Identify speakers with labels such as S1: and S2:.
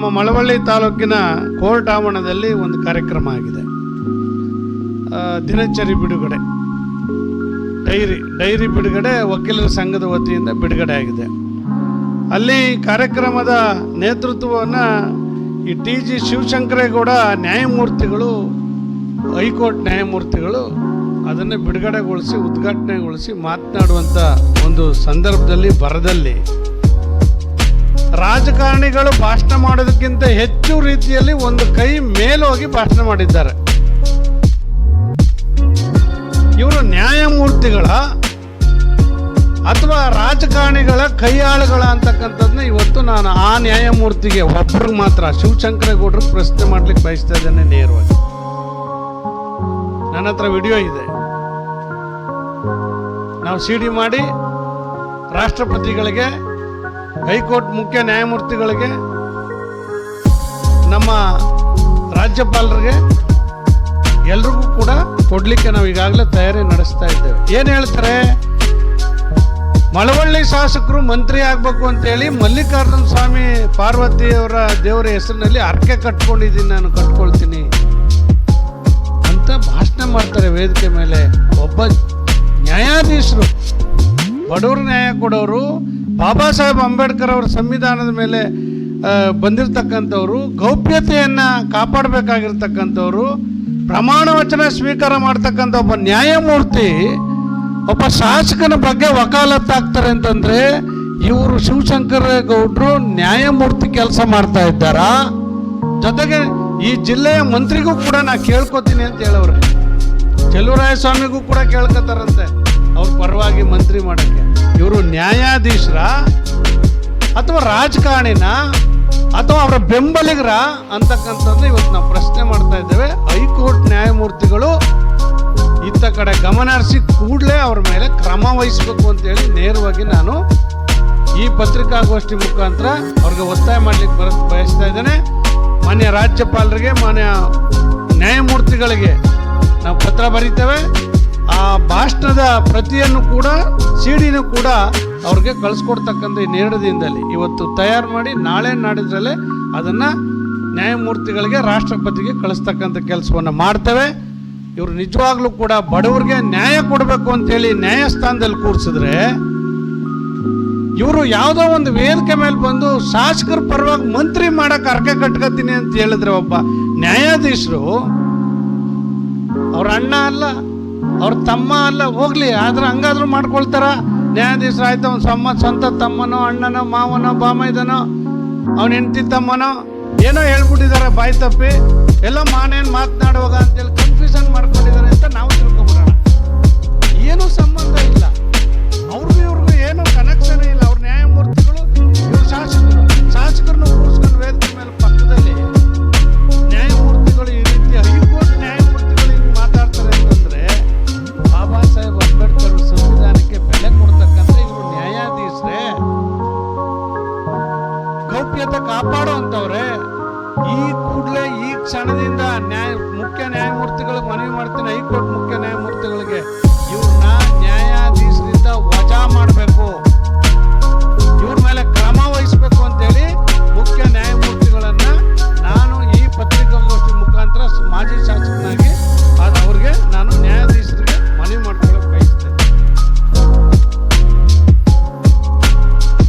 S1: ನಮ್ಮ ಮಳವಳ್ಳಿ ತಾಲೂಕಿನ ಕೋರ್ಟ್ ಆವರಣದಲ್ಲಿ ಒಂದು ಕಾರ್ಯಕ್ರಮ ಆಗಿದೆ. ದಿನಚರಿ ಬಿಡುಗಡೆ. ಡೈರಿ ಡೈರಿ ಬಿಡುಗಡೆ, ವಕೀಲರ ಸಂಘದ ವತಿಯಿಂದ ಬಿಡುಗಡೆ ಆಗಿದೆ. ಅಲ್ಲಿ ಕಾರ್ಯಕ್ರಮದ ನೇತೃತ್ವವನ್ನು ಈ ಟಿ ಜಿ ಶಿವಶಂಕರೇಗೌಡ ನ್ಯಾಯಮೂರ್ತಿಗಳು, ಹೈಕೋರ್ಟ್ ನ್ಯಾಯಮೂರ್ತಿಗಳು ಅದನ್ನು ಬಿಡುಗಡೆಗೊಳಿಸಿ, ಉದ್ಘಾಟನೆಗೊಳಿಸಿ ಮಾತನಾಡುವಂಥ ಒಂದು ಸಂದರ್ಭದಲ್ಲಿ, ಬರದಲ್ಲಿ ರಾಜಕಾರಣಿಗಳು ಭಾಷಣ ಮಾಡೋದಕ್ಕಿಂತ ಹೆಚ್ಚು ರೀತಿಯಲ್ಲಿ ಒಂದು ಕೈ ಮೇಲೋಗಿ ಭಾಷಣ ಮಾಡಿದ್ದಾರೆ. ಇವರು ನ್ಯಾಯಮೂರ್ತಿಗಳ ಅಥವಾ ರಾಜಕಾರಣಿಗಳ ಕೈಯಾಳುಗಳ ಅಂತಕ್ಕಂಥದ್ದನ್ನ ಇವತ್ತು ನಾನು ಆ ನ್ಯಾಯಮೂರ್ತಿಗೆ ಒಬ್ರಿಗೆ ಮಾತ್ರ, ಶಿವಶಂಕರಗೌಡರು ಪ್ರಶ್ನೆ ಮಾಡ್ಲಿಕ್ಕೆ ಬಯಸ್ತಾ ಇದ್ದೇನೆ ನೇರವಾಗಿ. ನನ್ನ ಹತ್ರ ವಿಡಿಯೋ ಇದೆ. ನಾವು ಸಿ ಡಿ ಮಾಡಿ ರಾಷ್ಟ್ರಪತಿಗಳಿಗೆ ಹೈಕೋರ್ಟ್ ಮುಖ್ಯ ನ್ಯಾಯಮೂರ್ತಿಗಳಿಗೆ, ನಮ್ಮ ರಾಜ್ಯಪಾಲರಿಗೆ ಎಲ್ರಿಗೂ ಕೂಡ ಕೊಡ್ಲಿಕ್ಕೆ ನಾವು ಈಗಾಗಲೇ ತಯಾರಿ ನಡೆಸ್ತಾ ಇದ್ದೇವೆ. ಏನು ಹೇಳ್ತಾರೆ? ಮಳವಳ್ಳಿ ಶಾಸಕರು ಮಂತ್ರಿ ಆಗ್ಬೇಕು ಅಂತೇಳಿ ಮಲ್ಲಿಕಾರ್ಜುನ ಸ್ವಾಮಿ ಪಾರ್ವತಿಯವರ ದೇವರ ಹೆಸರಿನಲ್ಲಿ ಅರ್ಕೆ ಕಟ್ಕೊಂಡಿದ್ದೀನಿ, ನಾನು ಕಟ್ಕೊಳ್ತೀನಿ ಅಂತ ಭಾಷಣ ಮಾಡ್ತಾರೆ ವೇದಿಕೆ ಮೇಲೆ ಒಬ್ಬ ನ್ಯಾಯಾಧೀಶರು. ಬಡವರು ನ್ಯಾಯ ಕೊಡೋರು, ಬಾಬಾ ಸಾಹೇಬ್ ಅಂಬೇಡ್ಕರ್ ಅವರ ಸಂವಿಧಾನದ ಮೇಲೆ ಬಂದಿರತಕ್ಕಂಥವ್ರು, ಗೌಪ್ಯತೆಯನ್ನು ಕಾಪಾಡಬೇಕಾಗಿರ್ತಕ್ಕಂಥವ್ರು, ಪ್ರಮಾಣ ವಚನ ಸ್ವೀಕಾರ ಮಾಡ್ತಕ್ಕಂಥ ಒಬ್ಬ ನ್ಯಾಯಮೂರ್ತಿ, ಒಬ್ಬ ಶಾಸಕನ ಬಗ್ಗೆ ವಕಾಲತ್ತಾಗ್ತಾರೆ ಅಂತಂದರೆ, ಇವರು ಶಿವಶಂಕರ ಗೌಡ್ರು ನ್ಯಾಯಮೂರ್ತಿ ಕೆಲಸ ಮಾಡ್ತಾ ಇದ್ದಾರಾ? ಜೊತೆಗೆ ಈ ಜಿಲ್ಲೆಯ ಮಂತ್ರಿಗೂ ಕೂಡ ನಾ ಕೇಳ್ಕೊತೀನಿ ಅಂತ ಹೇಳವ್ರೆ. ಚೆಲುವರಾಯ ಸ್ವಾಮಿಗೂ ಕೂಡ ಕೇಳ್ಕೊತಾರಂತೆ. ಅವ್ರ ಪರವಾಗಿ ಮಂತ್ರಿ ಮಾಡಕ್ಕೆ. ಇವರು ನ್ಯಾಯಾಧೀಶರ ಅಥವಾ ರಾಜಕಾರಣಿನ ಅಥವಾ ಅವರ ಬೆಂಬಲಿಗರ ಅಂತಕ್ಕಂಥದ್ದು ಇವತ್ತು ನಾವು ಪ್ರಶ್ನೆ ಮಾಡ್ತಾ ಇದ್ದೇವೆ. ಹೈಕೋರ್ಟ್ ನ್ಯಾಯಮೂರ್ತಿಗಳು ಇತ್ತ ಕಡೆ ಗಮನ ಹರಿಸಿ ಕೂಡಲೇ ಅವ್ರ ಮೇಲೆ ಕ್ರಮ ವಹಿಸಬೇಕು ಅಂತೇಳಿ ನೇರವಾಗಿ ನಾನು ಈ ಪತ್ರಿಕಾಗೋಷ್ಠಿ ಮುಖಾಂತರ ಅವ್ರಿಗೆ ಒತ್ತಾಯ ಮಾಡಲಿಕ್ಕೆ ಬರ, ಬಯಸ್ತಾ ಇದ್ದೇನೆ. ಮಾನ್ಯ ರಾಜ್ಯಪಾಲರಿಗೆ, ಮಾನ್ಯ ನ್ಯಾಯಮೂರ್ತಿಗಳಿಗೆ ನಾವು ಪತ್ರ ಬರೀತೇವೆ. ಆ ಭಾಷಣದ ಪ್ರತಿಯನ್ನು ಕೂಡ, ಸಿಡಿನೂ ಕೂಡ ಅವ್ರಿಗೆ ಕಳಿಸ್ಕೊಡ್ತಕ್ಕಂಥ ಈ ಇವತ್ತು ತಯಾರು ಮಾಡಿ ನಾಳೆ ನಾಡಿದ್ರಲ್ಲೇ ಅದನ್ನು ನ್ಯಾಯಮೂರ್ತಿಗಳಿಗೆ, ರಾಷ್ಟ್ರಪತಿಗೆ ಕಳಿಸ್ತಕ್ಕಂಥ ಕೆಲಸವನ್ನು ಮಾಡ್ತೇವೆ. ಇವರು ನಿಜವಾಗ್ಲೂ ಕೂಡ ಬಡವರಿಗೆ ನ್ಯಾಯ ಕೊಡಬೇಕು ಅಂತೇಳಿ ನ್ಯಾಯಸ್ಥಾನದಲ್ಲಿ ಕೂರಿಸಿದ್ರೆ, ಇವರು ಯಾವುದೋ ಒಂದು ವೇದಿಕೆ ಮೇಲೆ ಬಂದು ಶಾಸಕರ ಪರವಾಗಿ ಮಂತ್ರಿ ಮಾಡಕ್ಕೆ ಅರ್ಕೆ ಕಟ್ಕೋತೀನಿ ಅಂತ ಹೇಳಿದ್ರೆ ಒಬ್ಬ ನ್ಯಾಯಾಧೀಶರು, ಅವ್ರ ಅಣ್ಣ ಅಲ್ಲ ಅವ್ರ ತಮ್ಮ ಅಲ್ಲ, ಹೋಗ್ಲಿ, ಆದ್ರೆ ಹಂಗಾದ್ರೂ ಮಾಡ್ಕೊಳ್ತಾರ. ನ್ಯಾಯಾಧೀಶರು ಆಯ್ತು, ಅವ್ನ ಸಮ್ಮ, ಸ್ವಂತ ತಮ್ಮನೋ, ಅಣ್ಣನೋ, ಮಾವನೋ, ಬಾಮೈದನೋ, ಅವನ ಹೆಂಡತಿ ತಮ್ಮನೋ, ಏನೋ ಹೇಳ್ಬಿಟ್ಟಿದ್ದಾರೆ ಬಾಯಿ ತಪ್ಪಿ. ಎಲ್ಲ ಮಾನೇನು ಮಾತನಾಡುವಾಗ ಅಂತೇಳಿ ಕನ್ಫ್ಯೂಷನ್ ಮಾಡ್ಕೊಂಡಿದ್ದಾರೆ ಗೌಪ್ಯತೆ ಕಾಪಾಡುವಂಥವ್ರೆ ಈ ಕೂಡಲೇ ಈ ಕ್ಷಣದಿಂದ ನ್ಯಾಯ ಮುಖ್ಯ ನ್ಯಾಯಮೂರ್ತಿಗಳಿಗೆ ಮನವಿ ಮಾಡ್ತೀನಿ ಹೈಕೋರ್ಟ್ ಮುಖ್ಯ